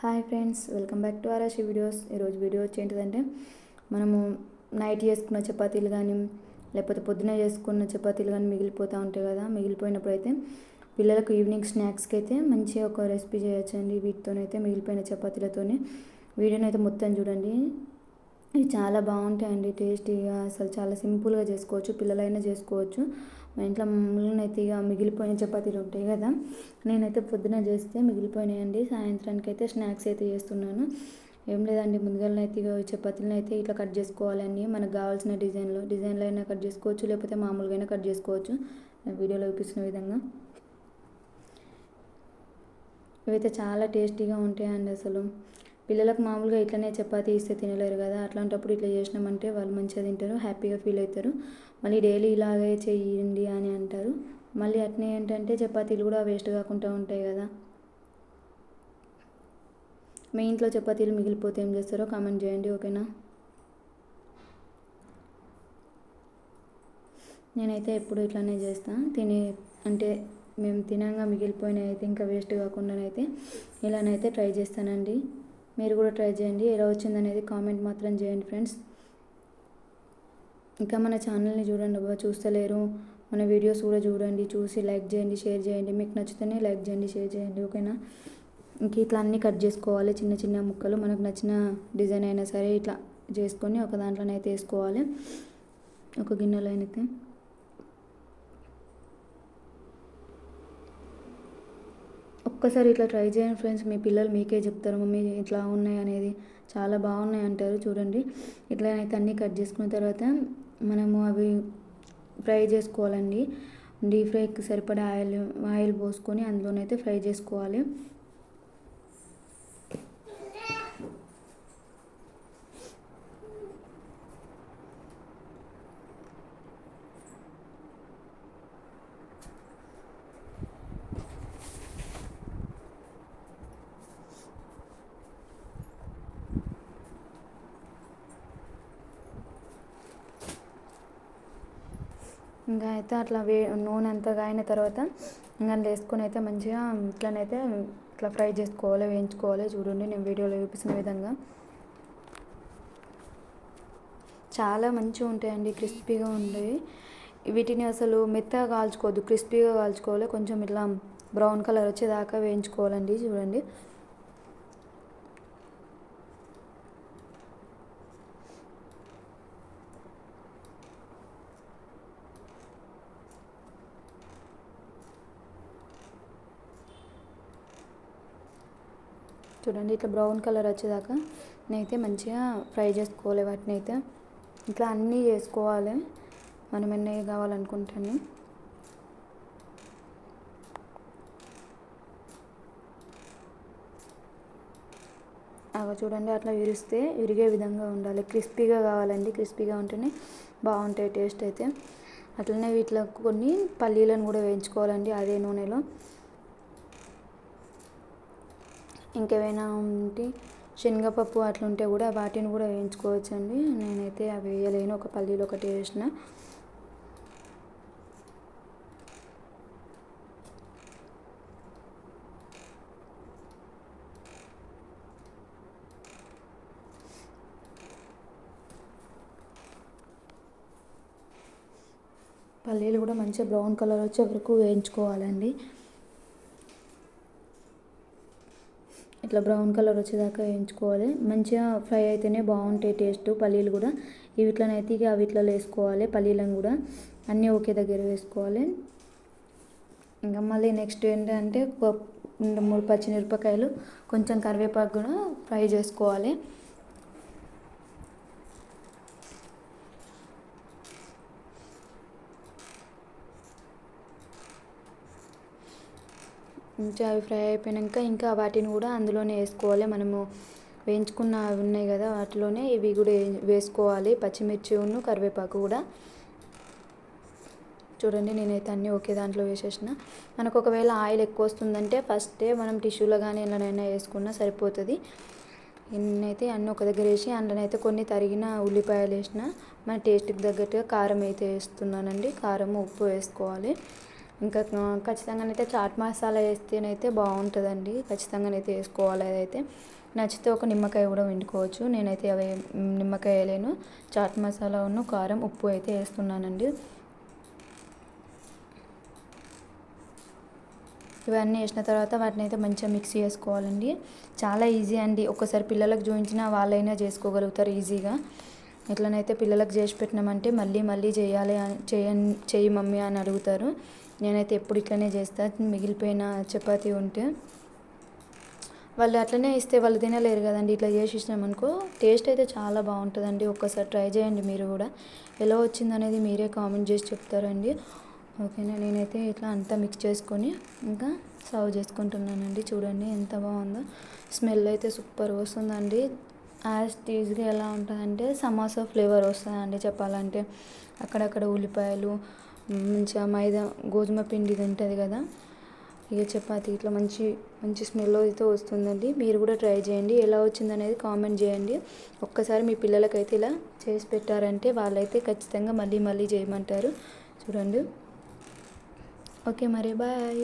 Hi friends welcome back to Arashi videos. ఈరోజు video వచ్చి ఏంటిదంటే మనము నైట్ చేసుకున్న చపాతీలు కానీ లేకపోతే పొద్దున చేసుకున్న చపాతీలు కానీ మిగిలిపోతూ ఉంటాయి కదా మిగిలిపోయినప్పుడు అయితే పిల్లలకు ఈవినింగ్ స్నాక్స్కి అయితే మంచిగా ఒక రెసిపీ చేయొచ్చండి. వీటితోనైతే మిగిలిపోయిన చపాతీలతోనే. వీడియోని అయితే మొత్తం చూడండి. ఇవి చాలా బాగుంటాయండి టేస్టీగా అసలు చాలా సింపుల్గా చేసుకోవచ్చు పిల్లలైనా చేసుకోవచ్చు. మా ఇంట్లో అయితే ఇక మిగిలిపోయిన చపాతీలు ఉంటాయి కదా నేనైతే పొద్దున చేస్తే మిగిలిపోయినాయండి. సాయంత్రానికి అయితే స్నాక్స్ అయితే చేస్తున్నాను. ఏం లేదండి ముందుగానే ఇక చపాతీలను అయితే ఇట్లా కట్ చేసుకోవాలండి. మనకు కావాల్సిన డిజైన్లో డిజైన్లో అయినా కట్ చేసుకోవచ్చు లేకపోతే మామూలుగా అయినా కట్ చేసుకోవచ్చు. వీడియోలో చూపిస్తున్న విధంగా. ఇవైతే చాలా టేస్టీగా ఉంటాయండి అసలు. పిల్లలకు మామూలుగా ఇట్లనే చపాతీ ఇస్తే తినలేరు కదా అట్లాంటప్పుడు ఇట్లా చేసినామంటే వాళ్ళు మంచిగా తింటారు హ్యాపీగా ఫీల్ అవుతారు. మళ్ళీ డైలీ ఇలాగే చేయండి అని అంటారు. మళ్ళీ అట్నే ఏంటంటే చపాతీలు కూడా వేస్ట్ కాకుండా ఉంటాయి కదా. మీ ఇంట్లో చపాతీలు మిగిలిపోతే ఏం చేస్తారో కామెంట్ చేయండి ఓకేనా? నేనైతే ఎప్పుడు ఇట్లానే చేస్తాను తినే అంటే మేము తినంగా మిగిలిపోయిన అయితే ఇంకా వేస్ట్ కాకుండానైతే ఇలానైతే ట్రై చేస్తానండి. మీరు కూడా ట్రై చేయండి. ఎలా వచ్చిందనేది కామెంట్ మాత్రం చేయండి ఫ్రెండ్స్. ఇంకా మన ఛానల్ని చూడండి అబ్బా చూస్తలేరు మన వీడియోస్ కూడా చూడండి చూసి లైక్ చేయండి షేర్ చేయండి. మీకు నచ్చితేనే లైక్ చేయండి షేర్ చేయండి ఓకేనా? ఇంక ఇట్లా అన్నీ కట్ చేసుకోవాలి. చిన్న చిన్న ముక్కలు మనకు నచ్చిన డిజైన్ అయినా సరే ఇట్లా చేసుకొని ఒక దాంట్లోనైతే వేసుకోవాలి. ఒక గిన్నెలో అయితే. ఒక్కసారి ఇట్లా ట్రై చేయండి ఫ్రెండ్స్. మీ పిల్లలు మీకే చెప్తారు మమ్మీ ఇట్లా ఉన్నాయి అనేది చాలా బాగున్నాయి అంటారు. చూడండి. ఇట్లా అయితే అన్నీ కట్ చేసుకున్న తర్వాత మనము అవి ఫ్రై చేసుకోవాలండి. డీప్ ఫ్రైకి సరిపడా ఆయిల్ ఆయిల్ పోసుకొని అందులోనైతే ఫ్రై చేసుకోవాలి. ఇంకా అయితే అట్లా వే నూనె అంతా కాగిన తర్వాత ఇంకా వేసుకొని అయితే మంచిగా ఇట్లనైతే ఇట్లా ఫ్రై చేసుకోవాలి వేయించుకోవాలి. చూడండి నేను వీడియోలో చూపిస్తున్న విధంగా. చాలా మంచిగా ఉంటాయండి క్రిస్పీగా ఉంటాయి. వీటిని అసలు మెత్తగా కాల్చుకోవద్దు క్రిస్పీగా కాల్చుకోవాలి. కొంచెం ఇట్లా బ్రౌన్ కలర్ వచ్చేదాకా వేయించుకోవాలండి చూడండి. చూడండి ఇట్లా బ్రౌన్ కలర్ వచ్చేదాకా నేనైతే మంచిగా ఫ్రై చేసుకోవాలి వాటిని అయితే. ఇట్లా అన్నీ చేసుకోవాలి. మనం ఎన్ని కావాలనుకుంటాను అవి చూడండి అట్లా విరిస్తే విరిగే విధంగా ఉండాలి. క్రిస్పీగా కావాలండి క్రిస్పీగా ఉంటేనే బాగుంటాయి టేస్ట్ అయితే. అట్లనే వీటిలో కొన్ని పల్లీలను కూడా వేయించుకోవాలండి అదే నూనెలో. ఇంకేమైనా ఉంటే శనగపప్పు అట్లుంటే కూడా వాటిని కూడా వేయించుకోవచ్చు అండి నేనైతే అవి వేయలేను. ఒక పల్లీలు ఒకటి వేసిన. పల్లీలు కూడా మంచిగా బ్రౌన్ కలర్ వచ్చే వరకు వేయించుకోవాలండి. ఇట్లా బ్రౌన్ కలర్ వచ్చేదాకా వేయించుకోవాలి. మంచిగా ఫ్రై అయితేనే బాగుంటాయి టేస్ట్ పల్లీలు కూడా. వీటిలోనైతే ఇక వీటిలో వేసుకోవాలి పల్లీలను కూడా. అన్నీ ఒకే దగ్గర వేసుకోవాలి. ఇంకా మళ్ళీ నెక్స్ట్ ఏంటంటే రెండు మూడు పచ్చిమిరపకాయలు కొంచెం కరివేపాకు కూడా ఫ్రై చేసుకోవాలి. మంచిగా అవి ఫ్రై అయిపోయాక ఇంకా వాటిని కూడా అందులోనే వేసుకోవాలి. మనము వేయించుకున్న అవి ఉన్నాయి కదా వాటిలోనే ఇవి కూడా వేసుకోవాలి. పచ్చిమిర్చి ఉన్ను కరివేపాకు కూడా. చూడండి నేనైతే అన్నీ ఒకే దాంట్లో వేసేసిన. మనకు ఒకవేళ ఆయిల్ ఎక్కువ వస్తుందంటే ఫస్టే మనం టిష్యూలో కానీ ఎలానైనా వేసుకున్నా సరిపోతుంది. నేనైతే అన్నీ ఒక దగ్గర వేసి అందులోనైతే కొన్ని తరిగిన ఉల్లిపాయలు వేసిన మన టేస్ట్కి తగ్గట్టుగా కారం అయితే వేస్తున్నానండి. కారం ఉప్పు వేసుకోవాలి. ఇంకా ఖచ్చితంగానైతే చాట్ మసాలా వేస్తేనైతే బాగుంటుందండి. ఖచ్చితంగానైతే వేసుకోవాలి అదైతే. నచ్చితే ఒక నిమ్మకాయ కూడా వండుకోవచ్చు నేనైతే అవి నిమ్మకాయ వేయలేను చాట్ మసాలా ఉన్న కారం ఉప్పు అయితే వేస్తున్నానండి. ఇవన్నీ వేసిన తర్వాత వాటిని అయితే మంచిగా మిక్స్ చేసుకోవాలండి. చాలా ఈజీ అండి. ఒక్కసారి పిల్లలకు చూపించినా వాళ్ళైనా చేసుకోగలుగుతారు ఈజీగా. ఇట్లనైతే పిల్లలకు చేసి పెట్టినామంటే మళ్ళీ మళ్ళీ చేయాలి చేయ చేయి మమ్మీ అని అడుగుతారు. నేనైతే ఎప్పుడు ఇట్లనే చేస్తాను మిగిలిపోయిన చపాతీ ఉంటే వాళ్ళు అట్లనే ఇస్తే వాళ్ళు తినలేరు కదండి. ఇట్లా చేసి ఇచ్చినామనుకో టేస్ట్ అయితే చాలా బాగుంటుందండి. ఒక్కసారి ట్రై చేయండి మీరు కూడా. ఎలా వచ్చింది అనేది మీరే కామెంట్ చేసి చెప్తారండి. ఓకేనా? నేనైతే ఇట్లా అంతా మిక్స్ చేసుకొని ఇంకా సర్వ్ చేసుకుంటున్నానండి. చూడండి ఎంత బాగుందో. స్మెల్ అయితే సూపర్ వస్తుందండి. యాజ్ టీజ్గా ఎలా ఉంటుందంటే సమోసా ఫ్లేవర్ వస్తుందండి చెప్పాలంటే. అక్కడక్కడ ఉల్లిపాయలు మంచిగా మైదా గోధుమ పిండి ఉంటుంది కదా. ఇక చపాతీ ఇట్లా మంచి మంచి స్మెల్ అయితే వస్తుందండి. మీరు కూడా ట్రై చేయండి. ఎలా వచ్చిందనేది కామెంట్ చేయండి. ఒక్కసారి మీ పిల్లలకైతే ఇలా చేసి పెట్టారంటే వాళ్ళైతే ఖచ్చితంగా మళ్ళీ మళ్ళీ చేయమంటారు. చూడండి. ఓకే మరి బాయ్